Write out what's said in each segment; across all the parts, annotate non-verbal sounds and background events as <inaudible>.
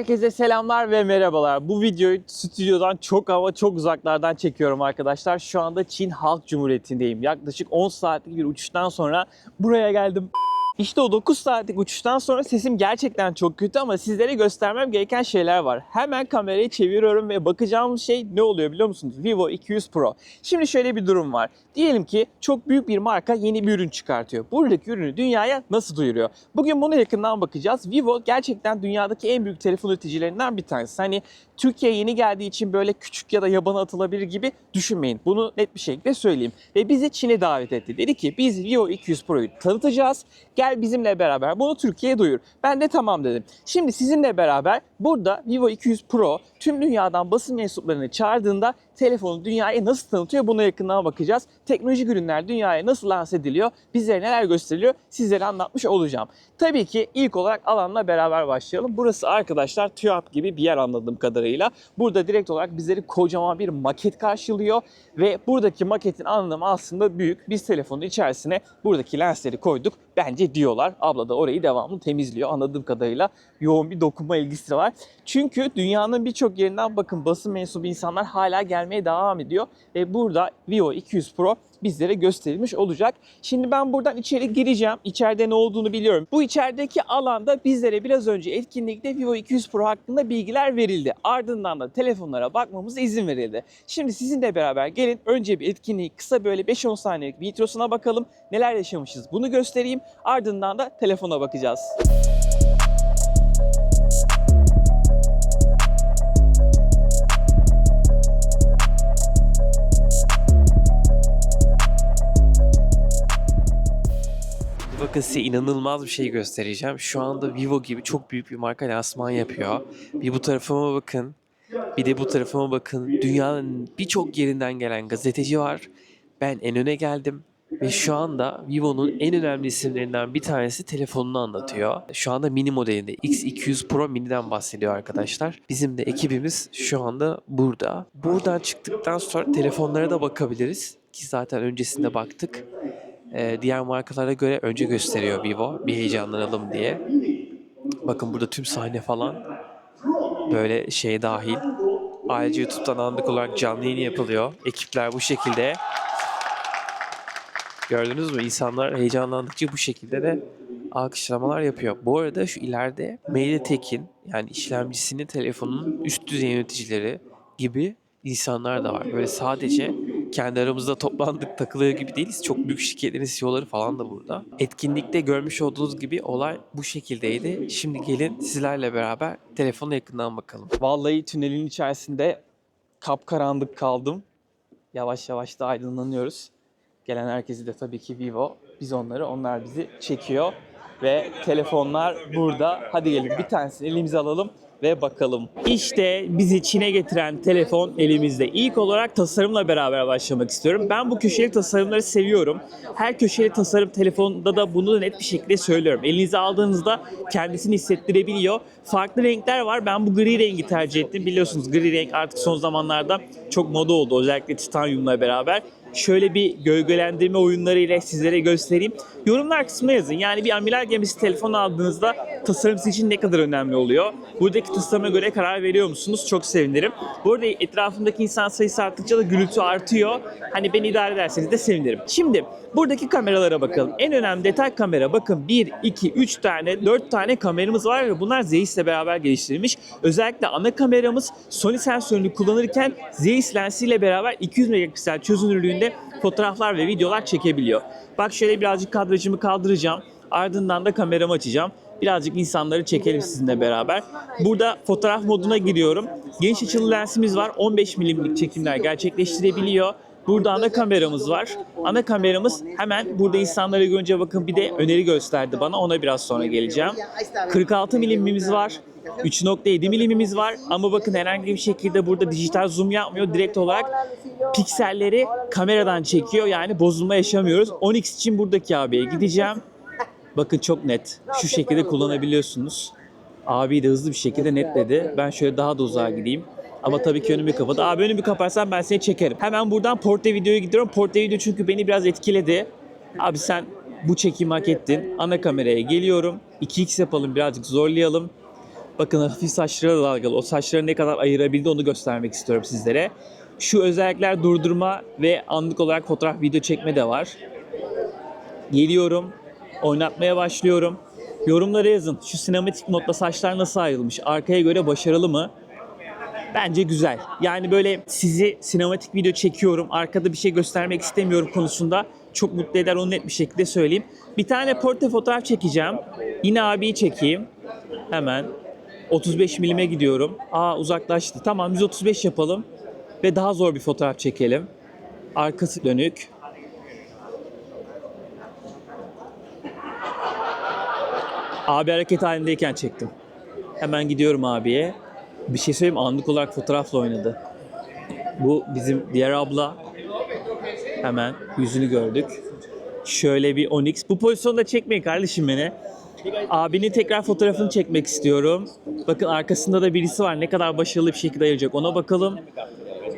Herkese selamlar ve merhabalar. Bu videoyu stüdyodan çok ama çok uzaklardan çekiyorum arkadaşlar. Şu anda Çin Halk Cumhuriyeti'ndeyim. Yaklaşık 10 saatlik bir uçuştan sonra buraya geldim. İşte o 9 saatlik uçuştan sonra sesim gerçekten çok kötü ama sizlere göstermem gereken şeyler var. Hemen kamerayı çeviriyorum ve bakacağımız şey ne oluyor biliyor musunuz? Vivo 200 Pro. Şimdi şöyle bir durum var. Diyelim ki çok büyük bir marka yeni bir ürün çıkartıyor. Buradaki ürünü dünyaya nasıl duyuruyor? Bugün bunu yakından bakacağız. Vivo gerçekten dünyadaki en büyük telefon üreticilerinden bir tanesi. Hani Türkiye'ye yeni geldiği için böyle küçük ya da yabana atılabilir gibi düşünmeyin. Bunu net bir şekilde söyleyeyim. Ve bizi Çin'e davet etti. Dedi ki biz Vivo 200 Pro'yu tanıtacağız. Gel bizimle beraber bunu Türkiye'ye duyur. Ben de tamam dedim. Şimdi sizinle beraber burada Vivo 200 Pro tüm dünyadan basın mensuplarını çağırdığında telefonu dünyaya nasıl tanıtıyor buna yakından bakacağız. Teknolojik ürünler dünyaya nasıl lanse ediliyor, bizlere neler gösteriliyor sizlere anlatmış olacağım. Tabii ki ilk olarak alanla beraber başlayalım. Burası arkadaşlar TÜYAP gibi bir yer anladığım kadarıyla. Burada direkt olarak bizleri kocaman bir maket karşılıyor ve buradaki maketin anlamı aslında büyük. Biz telefonun içerisine buradaki lensleri koyduk. Bence diyorlar. Abla da orayı devamlı temizliyor anladığım kadarıyla. Yoğun bir dokunma ilgisi var. Çünkü dünyanın birçok yerinden bakın basın mensubu insanlar hala gelmeye devam ediyor. Ve burada Vivo 200 Pro bizlere gösterilmiş olacak. Şimdi ben buradan içeri gireceğim. İçeride ne olduğunu biliyorum. Bu içerideki alanda bizlere biraz önce etkinlikte Vivo 200 Pro hakkında bilgiler verildi. Ardından da telefonlara bakmamıza izin verildi. Şimdi sizinle beraber gelin önce bir etkinliği kısa böyle 5-10 saniyelik bir introsuna bakalım. Neler yaşamışız bunu göstereyim. Ardından da telefona bakacağız. Bakın size inanılmaz bir şey göstereceğim. Şu anda Vivo gibi çok büyük bir marka lansman yapıyor. Bir bu tarafıma bakın. Bir de bu tarafıma bakın. Dünyanın birçok yerinden gelen gazeteci var. Ben en öne geldim. Ve şu anda Vivo'nun en önemli isimlerinden bir tanesi telefonunu anlatıyor. Şu anda mini modelinde X200 Pro Mini'den bahsediyor arkadaşlar. Bizim de ekibimiz şu anda burada. Buradan çıktıktan sonra telefonlara da bakabiliriz. Ki zaten öncesinde baktık. Ee, diğer markalara göre önce gösteriyor Vivo. Bir heyecanlanalım diye. Bakın burada tüm sahne falan böyle şey dahil. Ayrıca YouTube'dan anlık olarak canlı yayın yapılıyor. Ekipler bu şekilde. Gördünüz mü? İnsanlar heyecanlandıkça bu şekilde de alkışlamalar yapıyor. Bu arada şu ileride MediaTek'in yani işlemcisinin telefonunun üst düzey yöneticileri gibi insanlar da var. Böyle sadece kendi aramızda toplandık takılıyor gibi değiliz. Çok büyük şirketlerin CEO'ları falan da burada. Etkinlikte görmüş olduğunuz gibi olay bu şekildeydi. Şimdi gelin sizlerle beraber telefona yakından bakalım. Vallahi tünelin içerisinde kapkaranlık kaldım. Yavaş yavaş da aydınlanıyoruz. Gelen herkesi de tabii ki Vivo. Biz onları, onlar bizi çekiyor. Ve telefonlar burada. Hadi gelin bir tanesini elimize alalım ve bakalım. İşte bizi Çin'e getiren telefon elimizde. İlk olarak tasarımla beraber başlamak istiyorum. Ben bu köşeli tasarımları seviyorum. Her köşeli tasarım telefonda da bunu net bir şekilde söylüyorum. Elinize aldığınızda kendisini hissettirebiliyor. Farklı renkler var. Ben bu gri rengi tercih ettim. Biliyorsunuz gri renk artık son zamanlarda çok moda oldu. Özellikle titanyumla beraber şöyle bir gölgelendirme oyunları ile sizlere göstereyim. Yorumlar kısmına yazın. Yani bir amiral gemisi telefon aldığınızda tasarım için ne kadar önemli oluyor? Buradaki tasarıma göre karar veriyor musunuz? Çok sevinirim. Bu arada etrafımdaki insan sayısı arttıkça da gürültü artıyor. Hani beni idare ederseniz de sevinirim. Şimdi buradaki kameralara bakalım. En önemli detay kamera. Bakın 1, 2, 3 tane, 4 tane kameramız var ve bunlar Zeiss ile beraber geliştirilmiş. Özellikle ana kameramız Sony sensörünü kullanırken Zeiss lensiyle beraber 200 megapiksel çözünürlüğünde fotoğraflar ve videolar çekebiliyor. Bak şöyle birazcık kadrajımı kaldıracağım. Ardından da kameramı açacağım. Birazcık insanları çekelim sizinle beraber. Burada fotoğraf moduna giriyorum. Geniş açılı lensimiz var. 15 milimlik çekimler gerçekleştirebiliyor. Burada ana kameramız var. Ana kameramız hemen burada insanları görünce bakın bir de öneri gösterdi bana. Ona biraz sonra geleceğim. 46 milimimiz var. 3.7 milimimiz var ama bakın herhangi bir şekilde burada dijital zoom yapmıyor. Direkt olarak pikselleri kameradan çekiyor. Yani bozulma yaşamıyoruz. 10x için buradaki abiye gideceğim. Bakın çok net. Şu şekilde kullanabiliyorsunuz. Abi de hızlı bir şekilde netledi. Ben şöyle daha da uzağa gideyim. Ama tabii ki önümü kapadı. Abi önümü kaparsan ben seni çekerim. Hemen buradan portre videoya gidiyorum. Portre video çünkü beni biraz etkiledi. Abi sen bu çekimi hak ettin. Ana kameraya geliyorum. 2x yapalım birazcık zorlayalım. Bakın hafif saçları da dalgalı. O saçları ne kadar ayırabildi onu göstermek istiyorum sizlere. Şu özellikler durdurma ve anlık olarak fotoğraf video çekme de var. Geliyorum. Oynatmaya başlıyorum. Yorumlara yazın. Şu sinematik modda saçlar nasıl ayrılmış? Arkaya göre başarılı mı? Bence güzel. Yani böyle sizi sinematik video çekiyorum, arkada bir şey göstermek istemiyorum konusunda çok mutlu eder onu net bir şekilde söyleyeyim. Bir tane portre fotoğraf çekeceğim. Yine abiyi çekeyim. Hemen 35 milime gidiyorum. Aa uzaklaştı. Tamam 135 yapalım ve daha zor bir fotoğraf çekelim. Arkası dönük. Abi hareket halindeyken çektim. Hemen gidiyorum abiye. Bir şey söyleyeyim anlık olarak fotoğrafla oynadı. Bu bizim diğer abla. Hemen yüzünü gördük. Şöyle bir Onyx. Bu pozisyonda çekmeyin kardeşim beni. Abinin tekrar fotoğrafını çekmek istiyorum. Bakın arkasında da birisi var. Ne kadar başarılı bir şekilde ayıracak ona bakalım.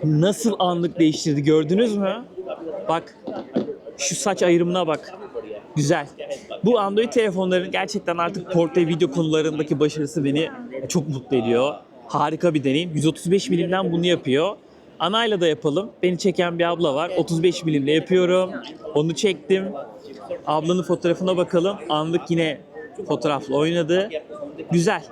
Nasıl anlık değiştirdi gördünüz mü? Bak şu saç ayrımına bak. Güzel. Bu Android telefonların gerçekten artık portre video konularındaki başarısı beni çok mutlu ediyor. Harika bir deneyim. 135 milimden bunu yapıyor. Anayla da yapalım. Beni çeken bir abla var. 35 milimle yapıyorum. Onu çektim. Ablanın fotoğrafına bakalım. Anlık yine fotoğrafla oynadı. Güzel.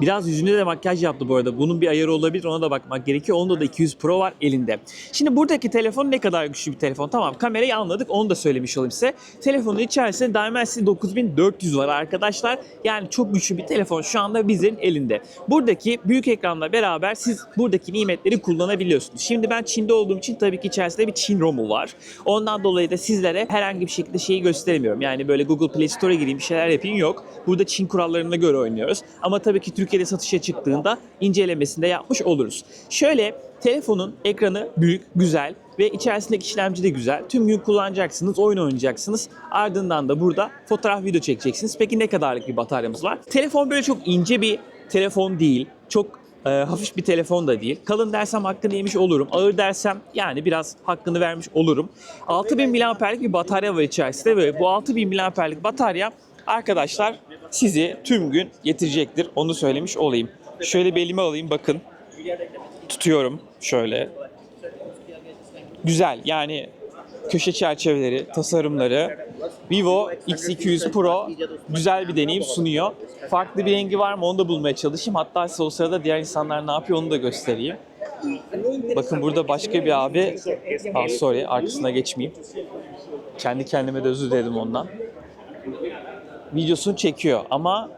Biraz yüzünde de makyaj yaptı bu arada. Bunun bir ayarı olabilir ona da bakmak gerekiyor. Onda da 200 Pro var elinde. Şimdi buradaki telefon ne kadar güçlü bir telefon? Tamam kamerayı anladık onu da söylemiş olayım size. Telefonun içerisinde Dimensity 9400 var arkadaşlar. Yani çok güçlü bir telefon şu anda bizlerin elinde. Buradaki büyük ekranla beraber siz buradaki nimetleri kullanabiliyorsunuz. Şimdi ben Çin'de olduğum için tabii ki içerisinde bir Çin ROM'u var. Ondan dolayı da sizlere herhangi bir şekilde şeyi gösteremiyorum. Yani böyle Google Play Store'a gireyim bir şeyler yapayım yok. Burada Çin kurallarına göre oynuyoruz. Ama tabii ki Türkiye'de satışa çıktığında incelemesini de yapmış oluruz. Şöyle telefonun ekranı büyük, güzel ve içerisindeki işlemci de güzel. Tüm gün kullanacaksınız, oyun oynayacaksınız. Ardından da burada fotoğraf, video çekeceksiniz. Peki ne kadarlık bir bataryamız var? Telefon böyle çok ince bir telefon değil. Çok e, hafif bir telefon da değil. Kalın dersem hakkını yemiş olurum. Ağır dersem yani biraz hakkını vermiş olurum. 6000 mAh'lik bir batarya var içerisinde ve bu 6000 mAh'lik batarya arkadaşlar sizi tüm gün yetirecektir. Onu söylemiş olayım. Şöyle bir elime alayım bakın. Tutuyorum şöyle. Güzel yani köşe çerçeveleri, tasarımları. Vivo X200 Pro güzel bir deneyim sunuyor. Farklı bir rengi var mı onu da bulmaya çalışayım. Hatta size o sırada diğer insanlar ne yapıyor onu da göstereyim. Bakın burada başka bir abi, ah sorry arkasına geçmeyeyim. Kendi kendime de özür diledim ondan. Videosunu çekiyor ama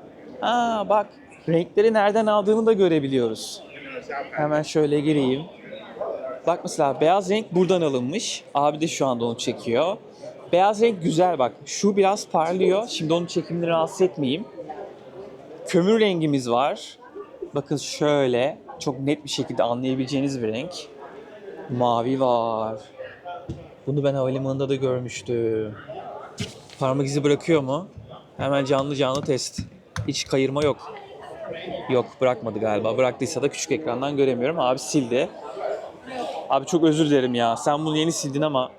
aa bak renkleri nereden aldığını da görebiliyoruz. Hemen şöyle gireyim. Bak mesela beyaz renk buradan alınmış. Abi de şu anda onu çekiyor. Beyaz renk güzel bak. Şu biraz parlıyor. Şimdi onun çekimini rahatsız etmeyeyim. Kömür rengimiz var. Bakın şöyle çok net bir şekilde anlayabileceğiniz bir renk. Mavi var. Bunu ben havalimanında da görmüştüm. Parmak izi bırakıyor mu? Hemen canlı canlı test. Hiç kayırma yok. Yok bırakmadı galiba. Bıraktıysa da küçük ekrandan göremiyorum. Abi sildi. Abi çok özür dilerim ya. Sen bunu yeni sildin ama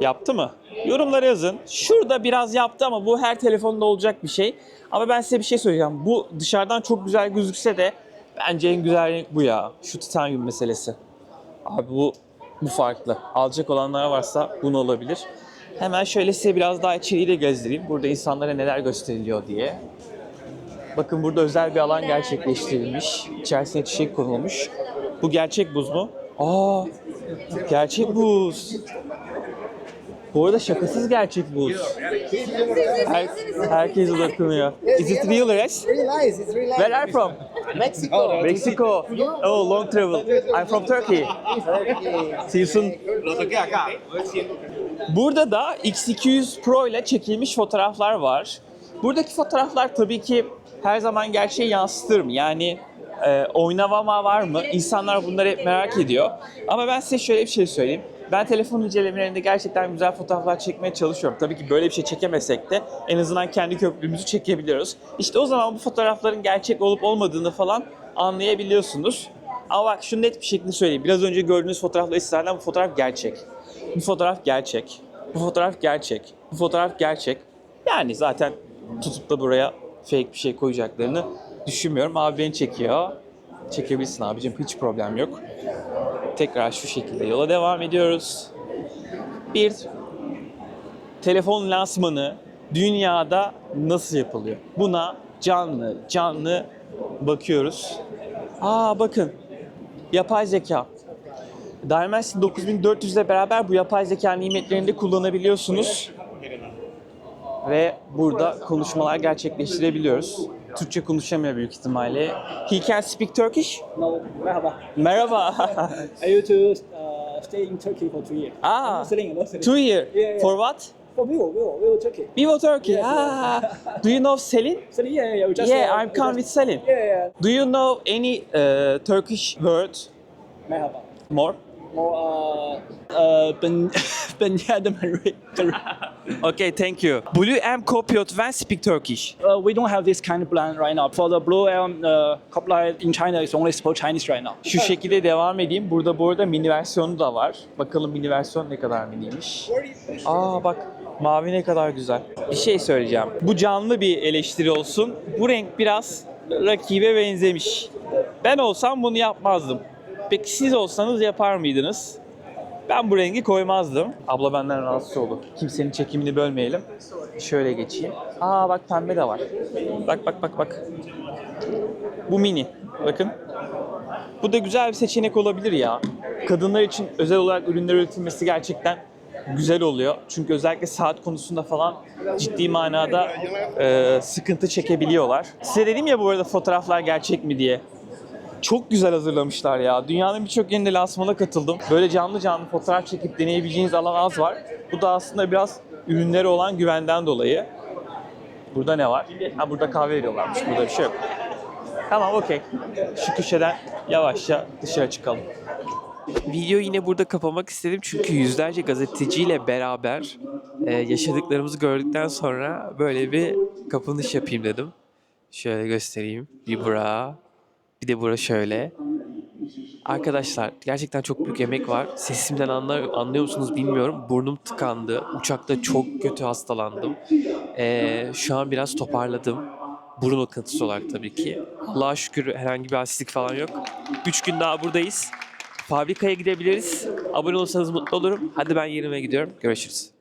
yaptı mı? Yorumlara yazın. Şurada biraz yaptı ama bu her telefonda olacak bir şey. Ama ben size bir şey söyleyeceğim. Bu dışarıdan çok güzel gözükse de bence en güzel renk bu ya. Şu titanyum meselesi. Abi bu bu farklı. Alacak olanlar varsa bunu olabilir. Hemen şöyle size biraz daha içeriği de gezdireyim. Burada insanlara neler gösteriliyor diye. Bakın burada özel bir alan gerçekleştirilmiş. İçerisine çiçek konulmuş. Bu gerçek buz mu? Aa, gerçek buz. Bu arada şakasız gerçek buz. Her, herkes odaklanıyor. Is it real, Res? Real nice. It's real nice. Where are you from? Mexico. Mexico. Oh, long travel. I'm from Turkey. See you soon. Burada da X200 Pro ile çekilmiş fotoğraflar var. Buradaki fotoğraflar tabii ki her zaman gerçeği yansıtır mı? Yani e, oynamama var mı? İnsanlar bunları hep merak ediyor. Ama ben size şöyle bir şey söyleyeyim. Ben telefon incelemelerinde gerçekten güzel fotoğraflar çekmeye çalışıyorum. Tabii ki böyle bir şey çekemesek de en azından kendi köprümüzü çekebiliyoruz. İşte o zaman bu fotoğrafların gerçek olup olmadığını falan anlayabiliyorsunuz. Ama bak şunu net bir şekilde söyleyeyim. Biraz önce gördüğünüz fotoğrafla istinaden bu fotoğraf gerçek. Bu fotoğraf gerçek. Bu fotoğraf gerçek. Bu fotoğraf gerçek. Yani zaten tutup da buraya fake bir şey koyacaklarını düşünmüyorum. Abi beni çekiyor. Çekebilirsin abicim hiç problem yok. Tekrar şu şekilde yola devam ediyoruz. Bir telefon lansmanı dünyada nasıl yapılıyor? Buna canlı canlı bakıyoruz. Aa bakın yapay zeka. Dimensity 9400 ile beraber bu yapay zeka nimetlerini de kullanabiliyorsunuz. Ve burada konuşmalar gerçekleştirebiliyoruz. Türkçe konuşamıyor büyük ihtimalle. He can speak Turkish? No, merhaba. Merhaba. <laughs> I used to uh, stay in Turkey for two years. Ah. Muslim, Muslim. Two year. Yeah, yeah. For what? For Vivo, Vivo, Vivo Turkey. Vivo Turkey. Yes. Ah. <laughs> Do you know Selin? So yeah, yeah, we just. Yeah, uh, I'm come with Selin. Yeah, yeah. Do you know any uh, Turkish word Merhaba. more? More uh uh ben <laughs> ben yardım <laughs> Okay, thank you. Blue M Copiot when speak Turkish. Uh, we don't have this kind of plan right now. For the Blue Elm uh, copyright in China, it's only spoke Chinese right now. Şu şekilde devam edeyim. Burada bu arada mini versiyonu da var. Bakalım mini versiyon ne kadar miniymiş. Aa bak mavi ne kadar güzel. Bir şey söyleyeceğim. Bu canlı bir eleştiri olsun. Bu renk biraz rakibe benzemiş. Ben olsam bunu yapmazdım. Peki siz olsanız yapar mıydınız? Ben bu rengi koymazdım. Abla benden rahatsız oldu. Kimsenin çekimini bölmeyelim. Şöyle geçeyim. Aa bak pembe de var. Bak bak bak bak. Bu mini. Bakın. Bu da güzel bir seçenek olabilir ya. Kadınlar için özel olarak ürünler üretilmesi gerçekten güzel oluyor. Çünkü özellikle saat konusunda falan ciddi manada e, sıkıntı çekebiliyorlar. Size dedim ya bu arada fotoğraflar gerçek mi diye. Çok güzel hazırlamışlar ya. Dünyanın birçok yerinde lansmana katıldım. Böyle canlı canlı fotoğraf çekip deneyebileceğiniz alan az var. Bu da aslında biraz ürünlere olan güvenden dolayı. Burada ne var? Ha burada kahve veriyorlarmış. Burada bir şey yok. Tamam okey. Şu köşeden yavaşça dışarı çıkalım. Videoyu yine burada kapamak istedim çünkü yüzlerce gazeteciyle beraber e, yaşadıklarımızı gördükten sonra böyle bir kapanış yapayım dedim. Şöyle göstereyim. Bir bura, bir de bura şöyle. Arkadaşlar gerçekten çok büyük emek var. Sesimden anlar, anlıyor musunuz bilmiyorum. Burnum tıkandı. Uçakta çok kötü hastalandım. E, şu an biraz toparladım. Burun akıntısı olarak tabii ki. Allah'a şükür herhangi bir halsizlik falan yok. 3 gün daha buradayız. Fabrikaya gidebiliriz. Abone olursanız mutlu olurum. Hadi ben yerime gidiyorum. Görüşürüz.